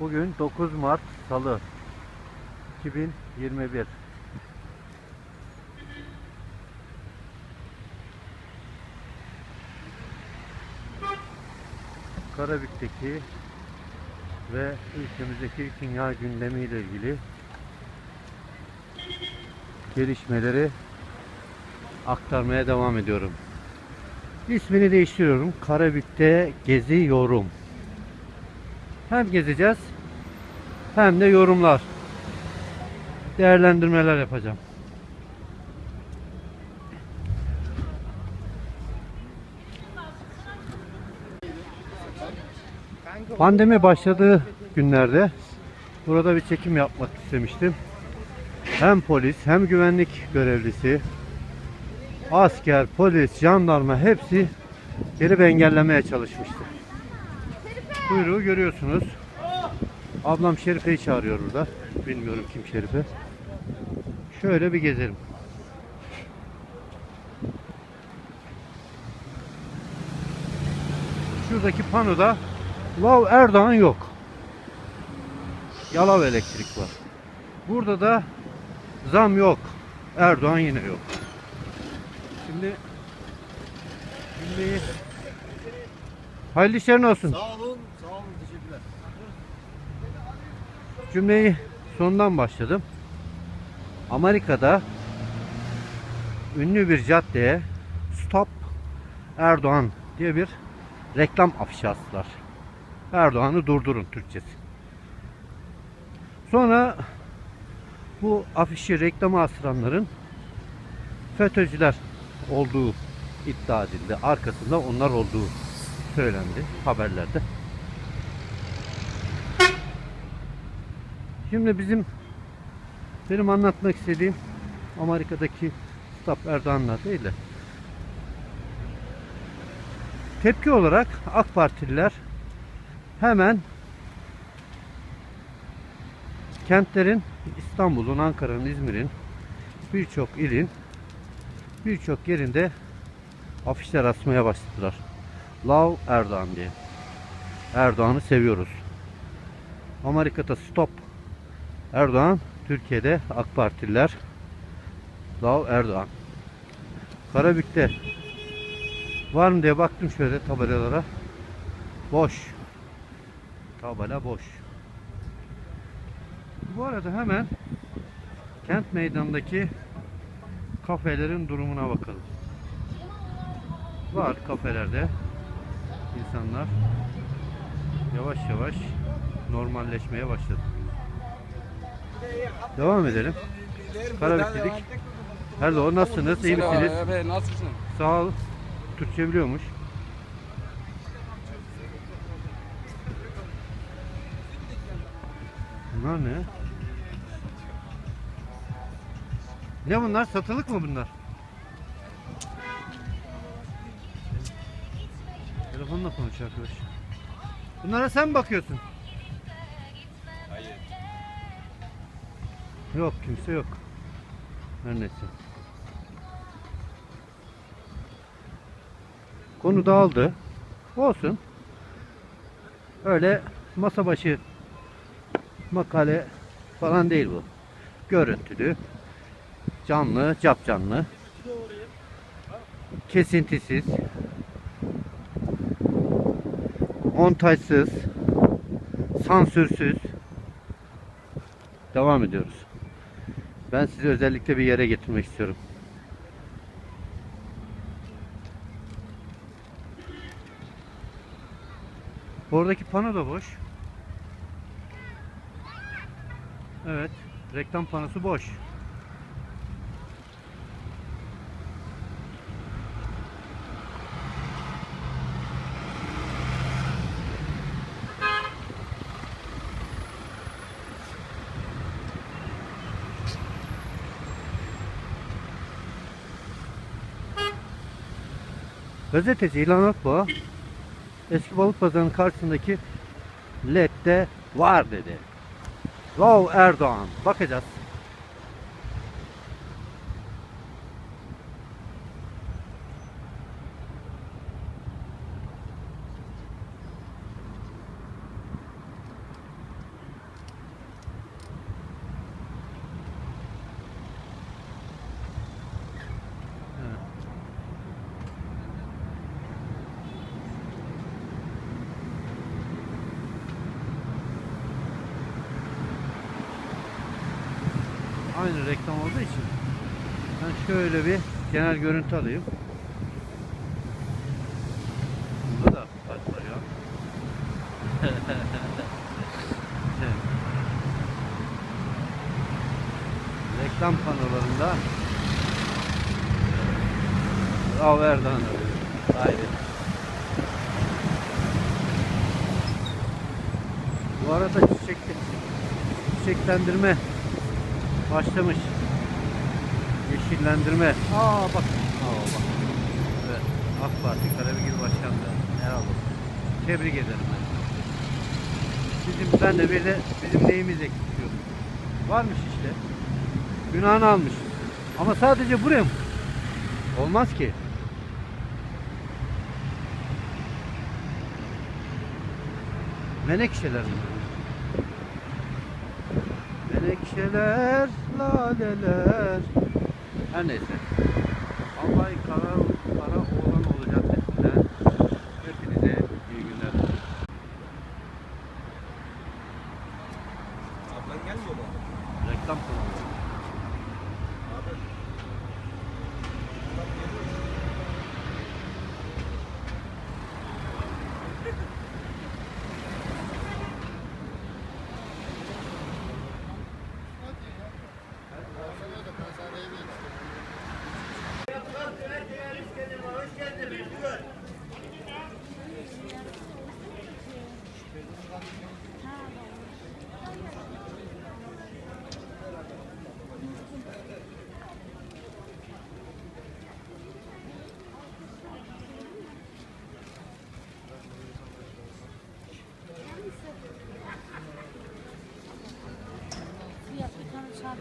Bugün 9 Mart Salı 2021 Karabük'teki ve ülkemizdeki dünya gündemiyle ilgili gelişmeleri aktarmaya devam ediyorum. İsmini değiştiriyorum. Karabük'te geziyorum. Hem gezeceğiz hem de yorumlar, değerlendirmeler yapacağım. Pandemi başladığı günlerde burada bir çekim yapmak istemiştim. Hem polis hem güvenlik görevlisi, asker, polis, jandarma hepsi gelip engellemeye çalışmıştı. Kuyruğu görüyorsunuz. Ablam Şerife'yi çağırıyor burada. Bilmiyorum kim Şerife. Şöyle bir gezelim. Şuradaki panoda Lav Erdoğan yok. Yalav elektrik var. Burada da zam yok. Erdoğan yine yok. Şimdi cümleyi hayırlı işlerin olsun. Sağ olun, Cümleyi sondan başladım. Amerika'da ünlü bir caddeye Stop Erdoğan diye bir reklam afişi astılar. Erdoğan'ı durdurun Türkçesi. Sonra bu afişi reklama astıranların FETÖ'cüler olduğu iddia edildi. Arkasında onlar olduğu söylendi haberlerde. Şimdi bizim benim anlatmak istediğim Amerika'daki Stop Erdoğan'la değil de tepki olarak AK Partililer hemen kentlerin İstanbul'un, Ankara'nın, İzmir'in birçok ilin birçok yerinde afişler asmaya başladılar. Love Erdoğan diye. Erdoğan'ı seviyoruz. Amerika'da stop Erdoğan, Türkiye'de AK Partililer Love Erdoğan. Karabük'te var mı diye baktım şöyle tabelalara. Boş. Tabela boş. Bu arada hemen kent meydanındaki kafelerin durumuna bakalım. Var kafelerde insanlar yavaş yavaş normalleşmeye başladı. Devam edelim. Karabük dedik. Hello, nasılsınız? İyi misiniz? Abi nasılsın? Sağ ol. Türkçe biliyormuş. Bunlar ne? Ne bunlar? Satılık mı bunlar? Telefonla konuş arkadaş. Bunlara sen mi bakıyorsun? Hayır. Yok kimse yok. Her neyse. Konu dağıldı. Olsun. Öyle masa başı makale falan değil bu. Görüntülü, canlı, cap canlı, kesintisiz, montajsız, sansürsüz devam ediyoruz. Ben sizi özellikle bir yere getirmek istiyorum. Oradaki pano da boş. Evet, reklam panosu boş. Gazeteci İlhan Akboğa eski balık pazarının karşısındaki LED'de var dedi. Wow Erdoğan. Bakacağız. Aynı reklam olduğu için ben şöyle bir genel görüntü alayım. Bunda da kaç var ya? Reklam panolarında Bravo Erdoğan. Haydi. Bu arada çiçek, çiçeklendirme başlamış. Yeşillendirme. Aa bak. Aa bak. Evet. AK Parti Karabükil Başkanlığı. Olsun. Tebrik ederim ben. Bizim ben de bir de bizim neyimiz eksik. Varmış işte. Günahını almış. Ama sadece buraya mı? Olmaz ki. Menekşeler mi? Menekşeler, laleler. Her neyse. Albay Kara, Kara Oğlan olacak sizden. Hepinize iyi günler. Ablan gelmiyor mu? Reklam kanalı.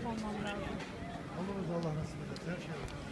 Olmam lazım. Allah nasip eder. Her şey olur.